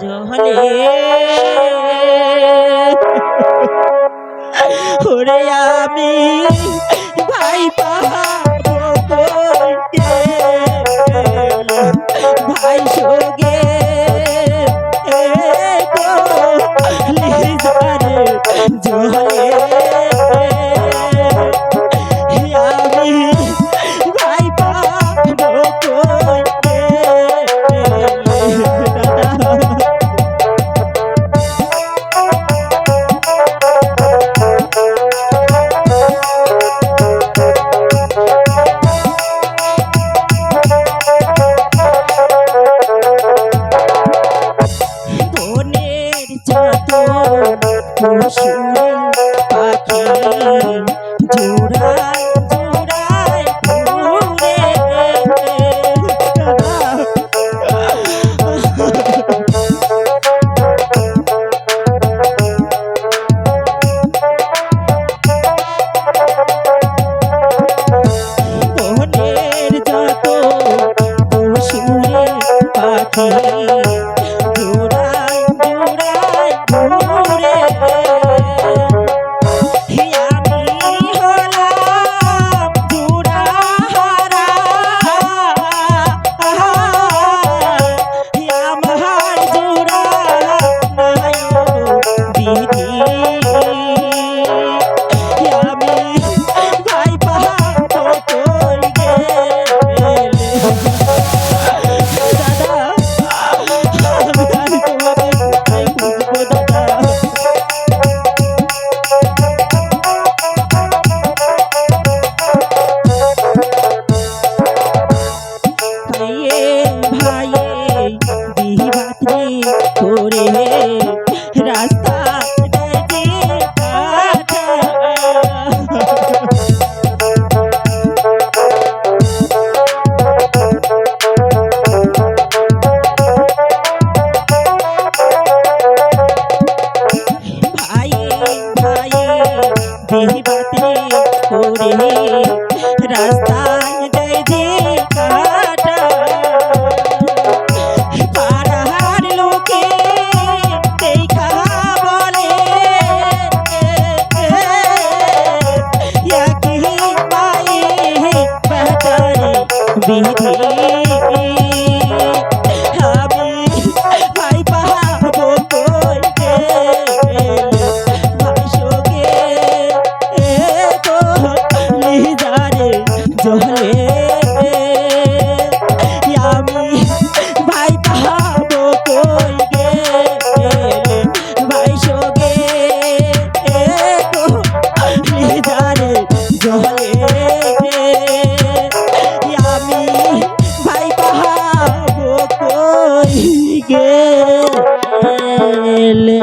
জহলে ওরে আমি ভাই পাহাড় ভাই সঙ্গে জহলে भाई बात थोड़े रास्ता भाई भाई बात थोड़े रास्ता এলে